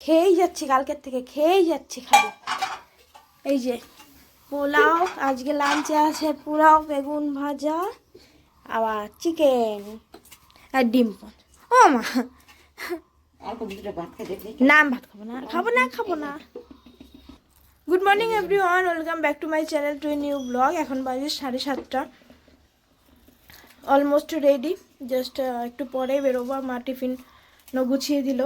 খেয়েই যাচ্ছি কালকের থেকে খেয়েই যাচ্ছি খালি এই যে পোলাও আজকে লাঞ্চে আছে পোলাও বেগুন ভাজা আবার চিকেন আর ডিম ও মা। না ভাত খাব না খাব না খাব না। Good morning everyone welcome back to my channel to new blog এখন বাজে সাড়ে সাতটা। অলমোস্ট রেডি জাস্ট একটু পরে বেরোবো মা টিফিন গুছিয়ে দিল।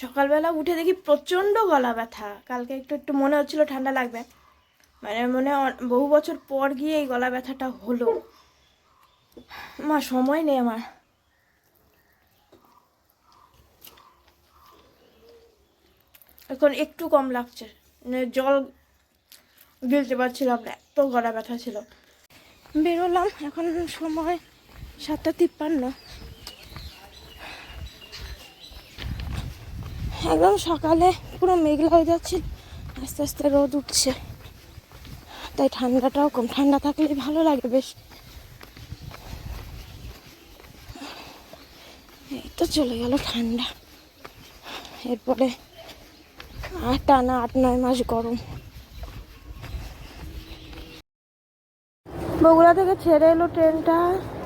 সকালবেলা উঠে দেখি প্রচণ্ড গলা ব্যথা। কালকে একটু একটু মনে হচ্ছিল ঠান্ডা লাগবে। মানে মনে বহু বছর পর গিয়ে এই গলা ব্যথাটা হলো। মা, সময় নেই আমার। এখন একটু কম লাগছে। মানে জল গিলতে পারছিলাম না, এত গলা ব্যথা ছিল। বেরোলাম, এখন সময় সাতটা তিপ্পান্ন। একদম সকালে পুরো মেঘলা হয়ে যাচ্ছে, আস্তে আস্তে রোদ উঠছে। তাই ঠান্ডাটাও কম, ঠান্ডা থাকলে ভালো লাগে বেশ। এই তো চলে গেল ঠান্ডা। এরপরে আর টানা আট, নয় মাস গরম। বগুড়া থেকে ছেড়ে এলো ট্রেনটা,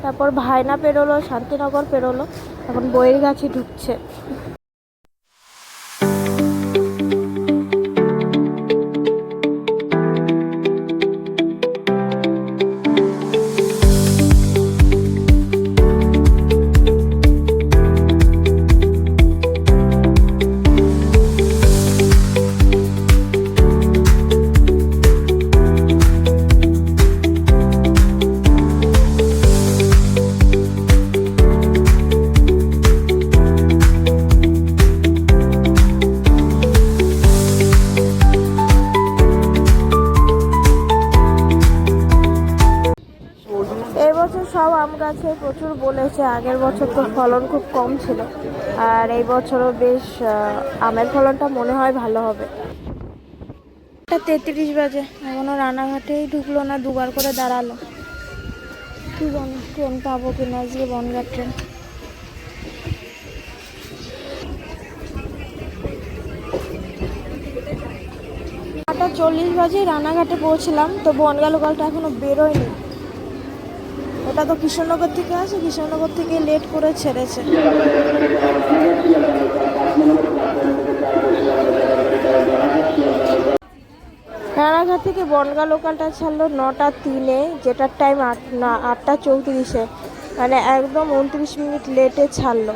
তারপর ভাইনা পেরোলো, শান্তিনগর পেরোলো, এখন বইয়ের গাছে ঢুকছে। বছর তো ফলন খুব কম ছিল। আর এই বছরও বেশ আমের ফলনটা মনে হয় ভালো হবে। তেত্রিশ বাজে। এখনও রানাঘাটেই ঢুকলো না, দুবার করে দাঁড়াল। কি জানি, ট্রেন পাবো কিনা, আজকে বনগাঁ ট্রেন। চল্লিশ বাজে রানাঘাটে পৌঁছলাম, তো বনগা লোকালটা এখনও বেরোয়নি। ওটা তো কৃষ্ণনগর থেকে আসে, কৃষ্ণনগর থেকে লেট করে ছেড়েছে। রানাঘাট থেকে বনগা লোকালটা ছাড়লো নটা তিনে, যেটার টাইম আট, না, আটটা চৌত্রিশে। মানে একদম উনত্রিশ মিনিট লেটে ছাড়লো।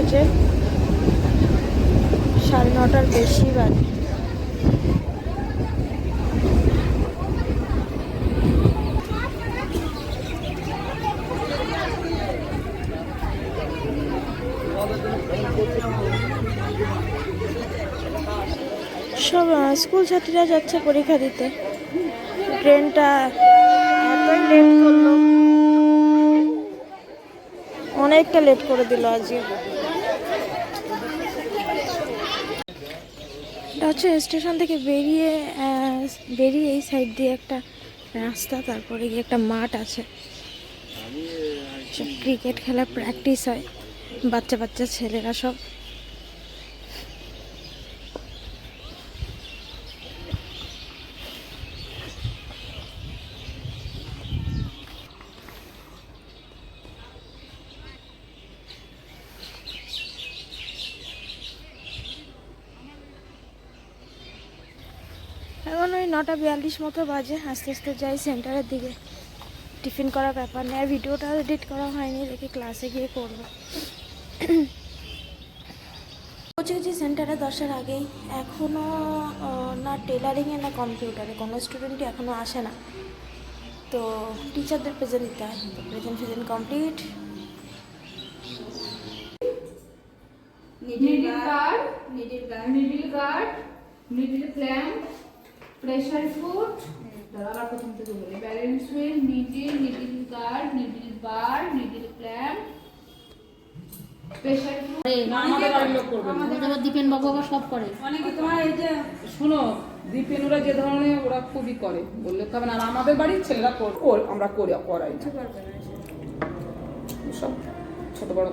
গোপালনগর সাড়ে নটার বেশি বাজে। সব স্কুল ছাত্রীরা যাচ্ছে পরীক্ষা দিতে। ট্রেনটা এতই লেট করল। অনেকটা লেট করে দিল আজকে। এটা হচ্ছে স্টেশন থেকে বেরিয়ে বেরিয়ে এই সাইড দিয়ে একটা রাস্তা তারপরে গিয়ে একটা মাঠ আছে। ক্রিকেট খেলা প্র্যাকটিস হয়। বাচ্চা বাচ্চা ছেলেরা সব এখন ওই নটা বিয়াল্লিশ মতো বাজে। আস্তে আস্তে যাই সেন্টারের দিকে। টিফিন করার ব্যাপার নেই। আর ভিডিওটা এডিট করা হয়নি দেখি ক্লাসে গিয়ে করব পৌঁছে গেছি সেন্টারে দশটার আগেই এখনও না টেলারিংয়ে না কম্পিউটারে। কোনো স্টুডেন্টই এখনও আসে না। তো টিচারদের প্রেজেন্ট দিতে হয়। Present present complete. needle guard, needle guard, needle guard, needle clamp, pressure foot, আবার প্রথম থেকে বলি। Balance wheel needle needle guard needle bar needle clamp pressure foot আমাদের বাড়ির লোক করবে। না। আমাদের আবার দীপেন বাবু আবার সব করে। অনেকে তোমার এই যে শোনো দীপেন ওরা যে ধরনের ওরা খুবই করে বললে তো হবে না। আমাদের বাড়ির ছেলেরা আমরা করি করাই। সব ছোট বড়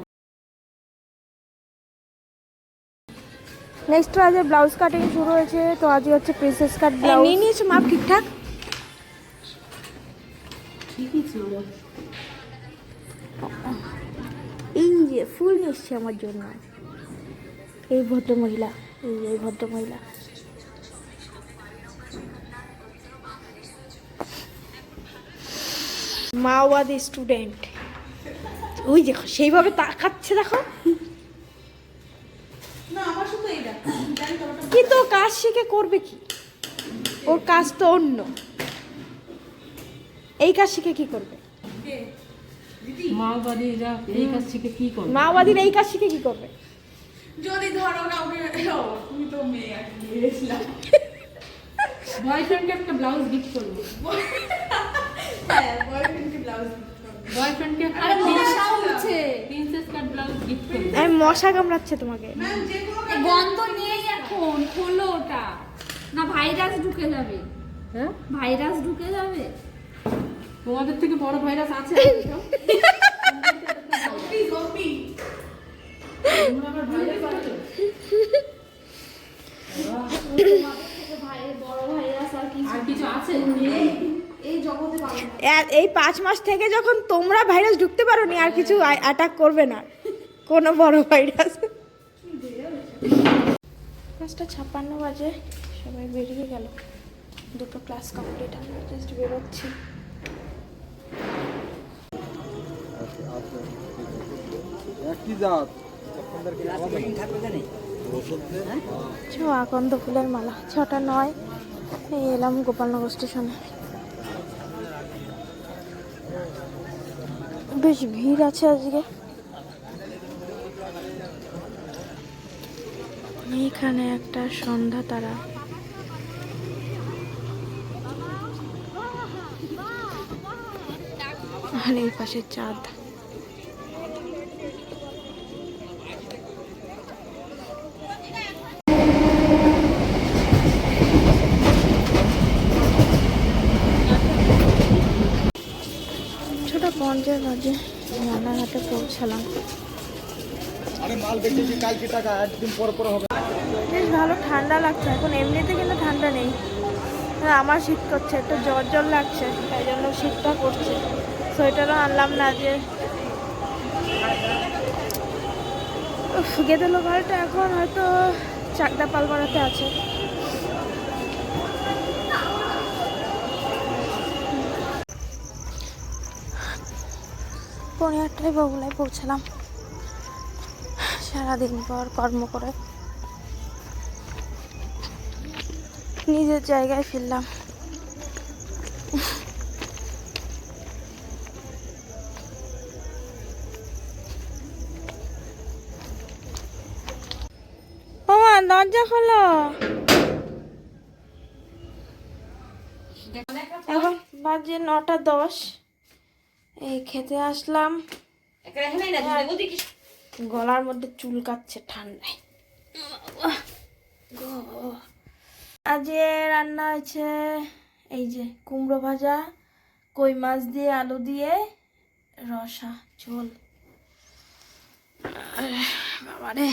নেক্সট আজ ব্লাউজ কাটিং শুরু হয়েছে তো আজকে হচ্ছে প্রিন্সেস কাট ব্লাউজ নিয়ে নিয়েছো মাপ ঠিকঠাক? ঠিকই ছিল। এই যে ফুল এসছে আমার জন্য। এই ভদ্র মহিলা এই যে এই ভদ্র মহিলা মাওবাদী স্টুডেন্ট ওই দেখো সেইভাবে তাকাচ্ছে দেখো। কিন্তু ও কাজ শিখে করবে কি? ওর কাজ তো অন্য। এই কাজ শিখে কি করবে? মাওবাদীরা এই কাজ থেকে কি করে মাওবাদীর এই কাজ শিখে কি করবে? বয়ফ্রেন্ডকে একটা ব্লাউজ গিফট করব। বয়ফ্রেন্ডকে একটা প্রিন্সেস কাট ব্লাউজ গিফট করব। মশা কামড়াচ্ছে তোমাকে। গন্ধ এখন খোলো ওটা। না ভাইরাস ঢুকে যাবে। হ্যাঁ? ভাইরাস ঢুকে যাবে। তোমাদের থেকে বড় ভাইরাস আছে? এই পাঁচ মাস থেকে যখন তোমরা ভাইরাস ঢুকতে পারো নি আর কিছু অ্যাটাক করবে না। কোনো বড় ভাইরাস ক্লাসটা ছাপ্পান্ন বাজে সবাই বেরিয়ে গেল। দুটো ক্লাস কমপ্লিট আমরা জাস্ট বেরোচ্ছি। একই জাত। ছ আকন্দ ফুলের মালা। ছটা নয় এই এলাম গোপালনগর স্টেশনে। বেশ ভিড় আছে আজকে। এখানে একটা সন্ধ্যা তারা। আর এই পাশে চাঁদ। ছটা পঞ্চাশ বাজে পৌঁছালাম। আরে মাল দেখেছি কালকে টাকা, একদিন পর পর হবে। বেশ ভালো ঠান্ডা লাগছে, এখন এমনিতে কিন্তু ঠান্ডা নেই। আমার শীত করছে, একটু জ্বর জ্বর লাগছে, তাই জন্য শীতটা করছে। সোয়েটারও আনলাম না যে। গেদে লোকালটা এখন হয়তো চাকদা পালপাড়াতে আছে। পনেরো আটটায় বগুলায় পৌঁছালাম। সারাদিন পর কর্ম করে। নিজের জায়গায় ফিরলাম। ওমা, দরজা খোলো। এখন বাজে নটা দশ। এই খেতে আসলাম। গলার মধ্যে চুল কাচ্ছে ঠান্ডায়। আজকে রান্না হয়েছে এই যে কুমড়ো ভাজা, কই মাছ দিয়ে, আলু দিয়ে, রসা, ঝোল। বাবা বাবারে।